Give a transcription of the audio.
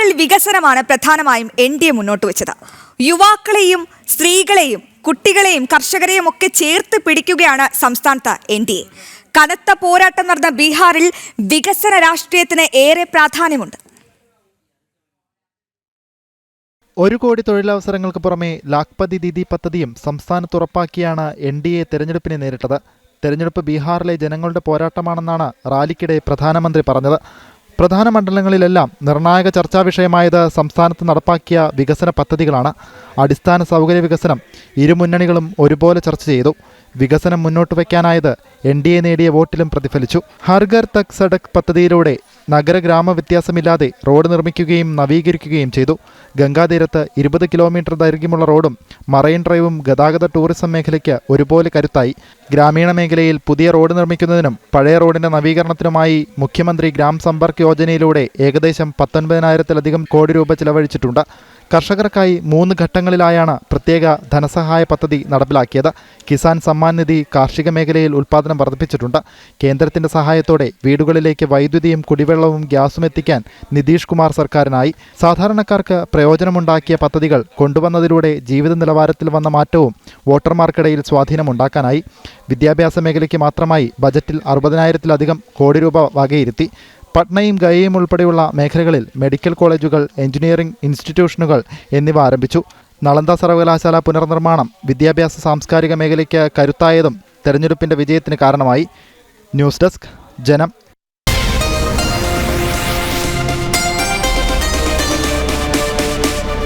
ബീഹാറിൽ വികസനമാണ് പ്രധാനമായും എൻ ഡി എ മുന്നോട്ട് വെച്ചത്. യുവാക്കളെയും സ്ത്രീകളെയും കുട്ടികളെയും കർഷകരെയും ഒക്കെ ചേർത്ത് പിടിക്കുകയാണ് സംസ്ഥാനത്ത് എൻ ഡി എ. കനത്ത പോരാട്ടം നടന്ന ബീഹാറിൽ വികസന രാഷ്ട്രീയത്തിന് ഏറെ പ്രാധാന്യമുണ്ട്. ഒരു കോടി തൊഴിലവസരങ്ങൾക്ക് പുറമെ ലാഖ്പതി ദീദി പദ്ധതിയും സംസ്ഥാനത്ത് ഉറപ്പാക്കിയാണ് എൻ ഡി എ തെരഞ്ഞെടുപ്പിനെ നേരിട്ടത്. തെരഞ്ഞെടുപ്പ് ബീഹാറിലെ ജനങ്ങളുടെ പോരാട്ടമാണെന്നാണ് റാലിക്കിടെ പ്രധാനമന്ത്രി പറഞ്ഞത്. പ്രധാന മണ്ഡലങ്ങളിലെല്ലാം നിർണായക ചർച്ചാ വിഷയമായത് സംസ്ഥാനത്ത് നടപ്പാക്കിയ വികസന പദ്ധതികളാണ്. അടിസ്ഥാന സൗകര്യ വികസനം ഇരുമുന്നണികളും ഒരുപോലെ ചർച്ച ചെയ്തു. വികസനം മുന്നോട്ട് വയ്ക്കാനായത് എൻ ഡി എ നേടിയ വോട്ടിലും പ്രതിഫലിച്ചു. ഹർഗർ തക് സഡക് പദ്ധതിയിലൂടെ നഗര ഗ്രാമ വ്യത്യാസമില്ലാതെ റോഡ് നിർമ്മിക്കുകയും നവീകരിക്കുകയും ചെയ്തു. ഗംഗാതീരത്ത് ഇരുപത് കിലോമീറ്റർ ദൈർഘ്യമുള്ള റോഡും മറൈൻ ഡ്രൈവും ഗതാഗത ടൂറിസം മേഖലയ്ക്ക് ഒരുപോലെ കരുത്തായി. ഗ്രാമീണ മേഖലയിൽ പുതിയ റോഡ് നിർമ്മിക്കുന്നതിനും പഴയ റോഡിന്റെ നവീകരണത്തിനുമായി മുഖ്യമന്ത്രി ഗ്രാം സമ്പർക്ക് യോജനയിലൂടെ ഏകദേശം പത്തൊൻപതിനായിരത്തിലധികം കോടി രൂപ ചിലവഴിച്ചിട്ടുണ്ട്. കർഷകർക്കായി മൂന്ന് ഘട്ടങ്ങളിലായാണ് പ്രത്യേക ധനസഹായ പദ്ധതി നടപ്പിലാക്കിയത്. കിസാൻ സമ്മാൻ നിധി കാർഷിക മേഖലയിൽ ഉൽപ്പാദനം വർദ്ധിപ്പിച്ചിട്ടുണ്ട്. കേന്ദ്രത്തിന്റെ സഹായത്തോടെ വീടുകളിലേക്ക് വൈദ്യുതിയും കുടിവെള്ളവും ഗ്യാസും എത്തിക്കാൻ നിതീഷ് കുമാർ സർക്കാരിനായി. സാധാരണക്കാർക്ക് പ്രയോജനമുണ്ടാക്കിയ പദ്ധതികൾ കൊണ്ടുവന്നതിലൂടെ ജീവിത നിലവാരത്തിൽ വന്ന മാറ്റവും വോട്ടർമാർക്കിടയിൽ സ്വാധീനമുണ്ടാക്കാനായി വിദ്യാഭ്യാസ മേഖലയ്ക്ക് മാത്രമായി ബജറ്റിൽ അറുപതിനായിരത്തിലധികം കോടി രൂപ വകയിരുത്തി. പട്നയും ഗയയും ഉൾപ്പെടെയുള്ള മേഖലകളിൽ മെഡിക്കൽ കോളേജുകൾ എഞ്ചിനീയറിംഗ് ഇൻസ്റ്റിറ്റ്യൂഷനുകൾ എന്നിവ ആരംഭിച്ചു. നളന്ദ സർവകലാശാല പുനർനിർമ്മാണം വിദ്യാഭ്യാസ സാംസ്കാരിക മേഖലയ്ക്ക് കരുത്തായതും തെരഞ്ഞെടുപ്പിന്റെ വിജയത്തിന് കാരണമായി. ന്യൂസ് ഡെസ്ക് ജനം.